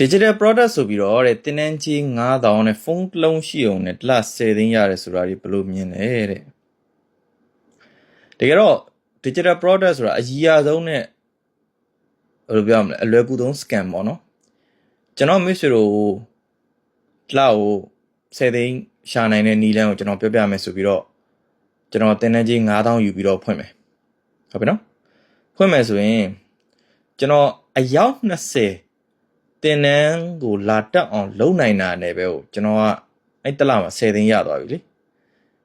digital product ဆိုပြီးတော့တဲ့တင်းနှန်းကြီး9000နဲ့ဖုန်းတစ်လုံးရှိအောင်နဲ့တစ်လ10သိန်းရတယ်ဆိုတာဒီဘယ်လိုမြင်လဲတဲ့တကယ်တော့ digital product ဆိုတာအကြီးအဆုံးနဲ့ဘယ်လိုပြောရမလဲအလွယ်ကူဆုံး scam ပေါ့နော်ကျွန်တော်မိတ်ဆွေတို့တစ်လကို10သိန်းရှာနိုင်တဲ့နီလန်းကိုကျွန်တော်ပြောပြမယ်ဆိုပြီးတော့ကျွန်တော်တင်းနှန်းကြီး9000ယူပြီးတော့ဖွင့်မယ်ဟုတ်ပြီနော်ဖွင့်မယ်ဆိုရင်ကျွန်တော်အယောက်20 တင်နန်းကိုလာတက်အောင်လုံနိုင်တာနဲ့ပဲကိုကျွန်တော်ကအဲ့တစ်လမှာ10သိန်းရသွားပြီလေ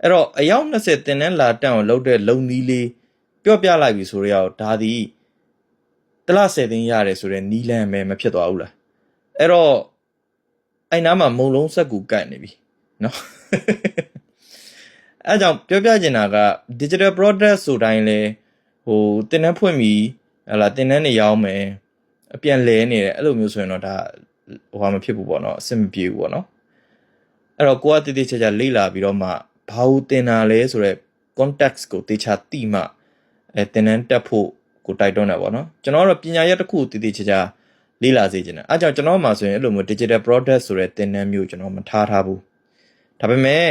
အဲ့တော့အယောက်20တင်နန်းလာတက်အောင်လုပ်တဲ့လုံနည်းလေးပြော့ပြလိုက်ပြီဆိုတော့ဒါသည်တစ်လ10သိန်းရတယ်ဆိုတော့နီလန်းပဲမဖြစ်သွားဘူးလားအဲ့တော့အဲ့နားမှာမုံလုံးဆက်ကူကတ်နေပြီနော်အဲ့ကြောင့်ပြောပြချင်တာက digital product ဆိုတိုင်းလဲဟိုတင်နန်းဖွင့်ပြီးဟလာတင်နန်းနေရောက်မယ် အပြန်လဲနေတယ်အဲ့လိုမျိုးဆိုရင်တော့ဒါဟိုဟာမဖြစ်ဘူးပေါ့နော်အဆင်မပြေဘူးပေါ့နော်အဲ့တော့ကိုကတည်တည်ချာချာလေ့လာပြီးတော့မှဘာလို့တင်တာလဲဆိုတော့ context ကိုတေချာတိမှအဲတင်နန်းတက်ဖို့ကိုတိုက်တွန်းတာပေါ့နော်ကျွန်တော်ကတော့ပညာရပ်တစ်ခုတည်တည်ချာချာလေ့လာစေချင်တယ်အဲကြောင့်ကျွန်တော်မှဆိုရင်အဲ့လိုမျိုး digital product ဆိုတဲ့တင်နန်းမျိုးကျွန်တော်မထားထားဘူးဒါပေမဲ့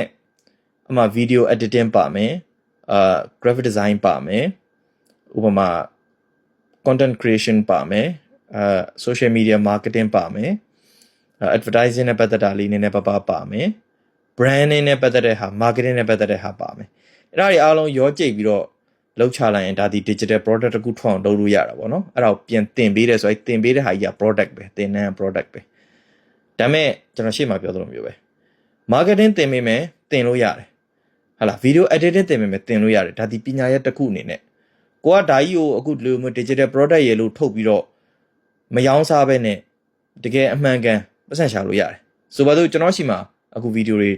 အမှ video editing ပါမယ်အာ graphic design ပါမယ်ဥပမာ content creation ပါမယ် အာ social media marketing ပါမယ်အာ advertising နဲ့ပတ်သက်တာလေးနည်းနည်းပါးပါးပါမယ် branding နဲ့ပတ်သက်တဲ့ဟာ marketing နဲ့ပတ်သက်တဲ့ဟာပါမယ်အဲ့ဒါတွေအားလုံးရောကြိတ်ပြီးတော့လောက်ချလိုက်ရင်ဒါဒီ digital product တစ်ခုထွန်းအောင်လုပ်လို့ရတာပေါ့နော်အဲ့ဒါကိုပြန်တင်ပေးတယ်ဆိုရင်တင်ပေးတဲ့ဟာကြီးက product ပဲတင်တဲ့ product ပဲဒါပေမဲ့ကျွန်တော်ရှေ့မှာပြောသလိုမျိုးပဲ marketing တင်ပေးမယ်တင်လို့ရတယ်ဟာလား video editing တင်ပေးမယ်တင်လို့ရတယ်ဒါဒီပညာရပ်တစ်ခုအနေနဲ့ကိုကဒါကြီးကိုအခုဒီလိုမျိုး digital product ရေလို့ထုတ်ပြီးတော့ မယောင်းစားပဲနဲ့တကယ်အမှန်ကန်ပတ်စံရှာလို့ရတယ်ဆိုပါတော့ကျွန်တော်ရှိမှာအခု video တွေ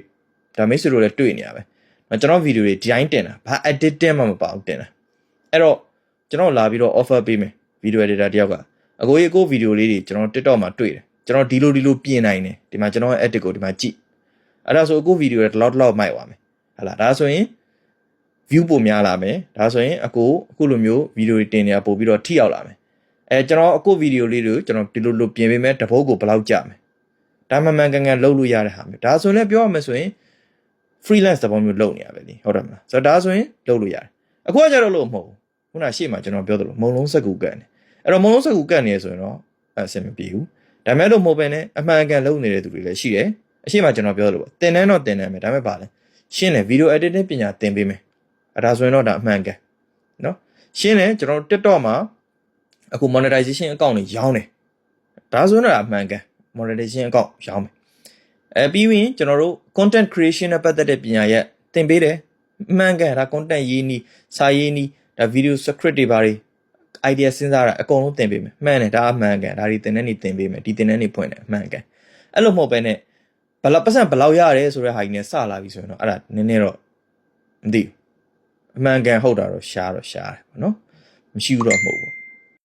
ဒါမိတ်ဆွေတို့လည်းတွေ့နေရပဲနော်ကျွန်တော် video တွေဒီတိုင်းတင်တာဘာ editing မှမပါဘူးတင်တာအဲ့တော့ကျွန်တော်လာပြီးတော့ offer ပေးမယ် video editor တယောက်ကအကိုကြီးကို video လေးတွေကျွန်တော် TikTok မှာတွေ့တယ်ကျွန်တော်ဒီလိုဒီလိုပြင်နိုင်တယ်ဒီမှာကျွန်တော်ရဲ့ edit ကိုဒီမှာကြည့်အဲ့ဒါဆိုအခု video တွေတလောက်တလောက်မိုက်သွားမယ်ဟလာဒါဆိုရင် view ပိုများလာမယ်ဒါဆိုရင်အကိုအခုလိုမျိုး video တွေတင်နေတာပို့ပြီးတော့ထိရောက်လာမယ် အဲကျွန်တော်အခု video လေးတွေကိုကျွန်တော်ဒီလိုလိုပြင်ပေးမယ်တပုတ်ကိုဘယ်လောက်ကြာမယ်ဒါမှမှန်ကန်ကန်လုပ်လို့ရတဲ့ဟာမျိုးဒါဆိုရင်လည်းပြောရမယ်ဆိုရင် freelance တပုံမျိုးလုပ်နေရပဲလीဟုတ်တယ်မလားဆိုတော့ဒါဆိုရင်လုပ်လို့ရတယ်အခုကကြတော့လို့မဟုတ်ဘူးခုနရှေ့မှာကျွန်တော်ပြောသလိုမုံလုံးစက်ကူကတ်နေအဲ့တော့မုံလုံးစက်ကူကတ်နေရဆိုရင်တော့အဆင်မပြေဘူးဒါမဲ့လို့မဟုတ်ပဲねအမှန်ကန်လုပ်နေတဲ့သူတွေလည်းရှိတယ်အရှိမကျွန်တော်ပြောသလိုပေါ့တင်တန်းတော့တင်တန်းမယ်ဒါမဲ့ပါလဲရှင်းတယ် video editing ပညာသင်ပေးမယ်အဲဒါဆိုရင်တော့ဒါအမှန်ကန်နော်ရှင်းတယ်ကျွန်တော် TikTok မှာ အခု monetization account တွေရောင်းတယ်ဒါဆိုရင်တော့ဒါအမှန်ကန် monetization account ရောင်းမယ်အဲပြီးရင်ကျွန်တော်တို့ content creation နဲ့ပတ်သက်တဲ့ပညာရပ်သင်ပေးတယ်အမှန်ကန်ဒါ content ရေးနီးစာရေးနီးဒါ video script တွေဘာတွေ idea စဉ်းစားတာအကုန်လုံးသင်ပေးမယ်မှန်တယ်ဒါအမှန်ကန်ဒါဒီသင်တဲ့နေသင်ပေးမယ်ဒီသင်တဲ့နေဖွင့်တယ်အမှန်ကန်အဲ့လိုမဟုတ်ပဲနဲ့ဘလောက်ပတ်စံဘလောက်ရတယ်ဆိုတဲ့ဟာကြီးနဲ့စလာပြီဆိုရင်တော့အဲ့ဒါနည်းနည်းတော့မသိဘူးအမှန်ကန်ဟုတ်တာတော့ရှားတော့ရှားတယ်ပေါ့နော်မရှိဘူးတော့မဟုတ်ဘူး